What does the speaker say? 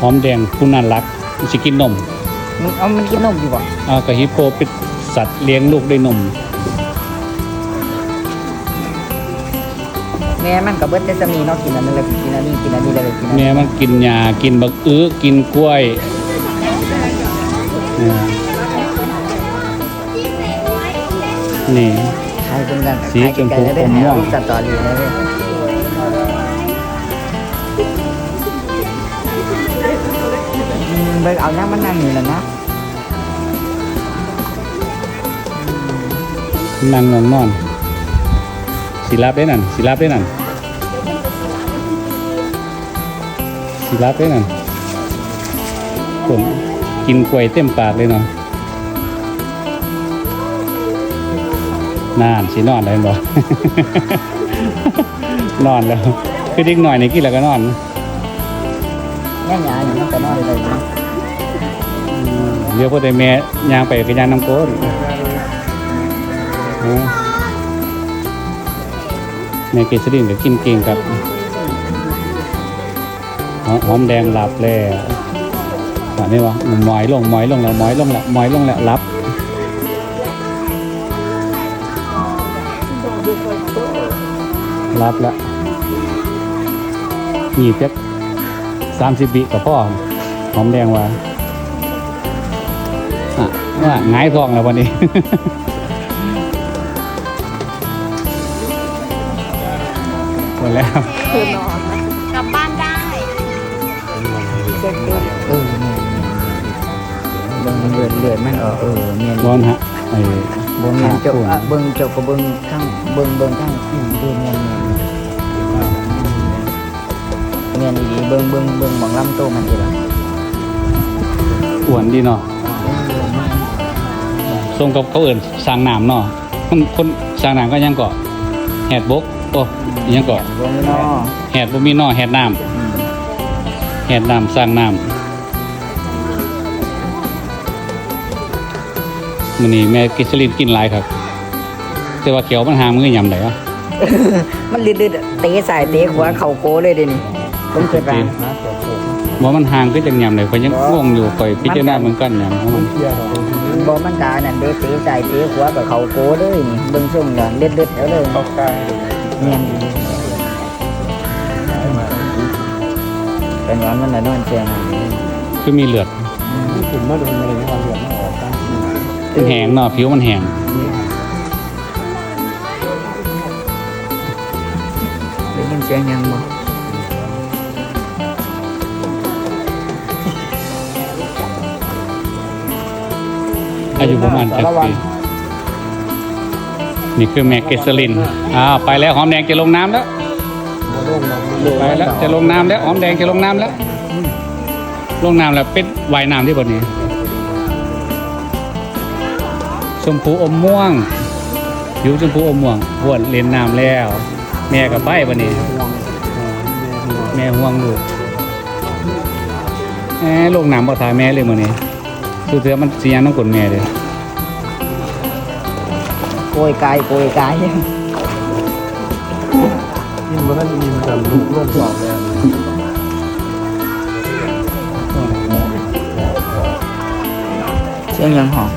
หอมแดงผู้น่ารักมันสิกินนมมันเอามันกินนมอยู่บ่เอากระฮิปโปเป็นสัตว์เลี้ยงลูกด้วยนม แม่มันก็เบิดแต่สมีเนาะกินอันนั้นเลยกินอันนี้กินอันนี้เลยกินอันแม่นี้มันกินหญ้ากินบักอื้อกินกล้วยอ่านี่ ใครเป็นกันสีชมพูใครเป็นอมม่วงสตอรี่เลยเว้ย เบิกเอาน้ำมันนั่งอยู่แล้วนะนั่งนอนนอนสิรับได้นั่นสิรับได้นั่นสิรับได้นั่นผมกินกล้วยเต็มปากเลยเนาะนานสินอนได้บ่ นอนแล้ว คือเด็กหน่อยในกินแล้วก็นอนแง่หยาอยู่มันก็นอนเลยนะเดี๋ยวพ่อแต่แม่ย่างไปกับย่างน้ำโก้นแม่เกสรินก็กินเก่งครับหอมแดงหลับแล้วว่านี่วะหมอยลงหมอยลงแล้วหมอยลงแล้วหมอยลงแล้วรับรับแล้วมีเพ็กสามสิบบิกับพ่อหอมแดงว่าอะ ว่าหงายท้องแล้ววันนี้ หมดแล้ว คือนอนกลับบ้านได้เออเบิ่งมันเลือดเลือดมันเออเออเมียนร้อนฮะไอ้เบิ่งเมียนเจ้าอะเบิ่งเจ้าก็เบิ่งทั้งเบิ่งเบิ่งทั้งอืมเบิ่งเมียนเมียนเมียนดีๆเบิ่งเบิ่งเบิ่งหมองลำโตมันดีละอ้วนดีเนาะท รงกับเขาเอื่นสร้างน้ำเนาะคนคนสร้างน้ำก็ยังเกาะแหดบกโอ้อิหยังเกาะเบิ่งเนาะแหดบ่มีเนาะแหดน้อืมำแหดน้ำสร้างน้ำมื้อนี้แม่กิสลินกินหลายครับแต่ว่าเขียวมันหามือยำได้วะมันลืดๆเตะสายเตะขวาเข่าโกเลยเดี๋ยวนี้ผมเคยฟัง ว่ามันห่างก็จังยำเลยข่อยยังงงอยู่ข่อยพิจารณาเหมือนกันยำของมันบ่มันกานั่นเด้เตะสายเตะขวากับเข่าโกเลยนี่เบิ่งช่วงนั้นเลือดๆเอาเลยเข้ากลางเมียนเป็นหวานมันน่ะนอนเชียงอะคือมีเลือดถึงมาโดนอะไรในวันเดือดไม่ออกกันมันแห้งเนาะผิวมันแห้งได้ยินเสียงยังบ่ อายุประมาณจักปีนี่คือแม็กเกสลินอ้าวไปแล้วหอมแดงจะลงน้ำแล้วมาลงมาไปแล้วจะลงน้ำแล้วหอมแดงจะลงน้ำแล้ว ลงน้ำแล้วเป็ดว่ายน้ำที่บนนี้ชมพูอมม่วงผิวชมพูอมม่วงหวนเล่นน้ำแล้ว แม่กับไปบนนี้ แม่ห่วงลูกแหมลงน้ำบ่ทายแม่เลยมื้อนี้ สุดเทือมันสิยังน้ำกลนแม่เลยโกยกายโกยกายยิ่งมันมีมันจะลุกโลกเปล่าแล้วเสียงยังหอม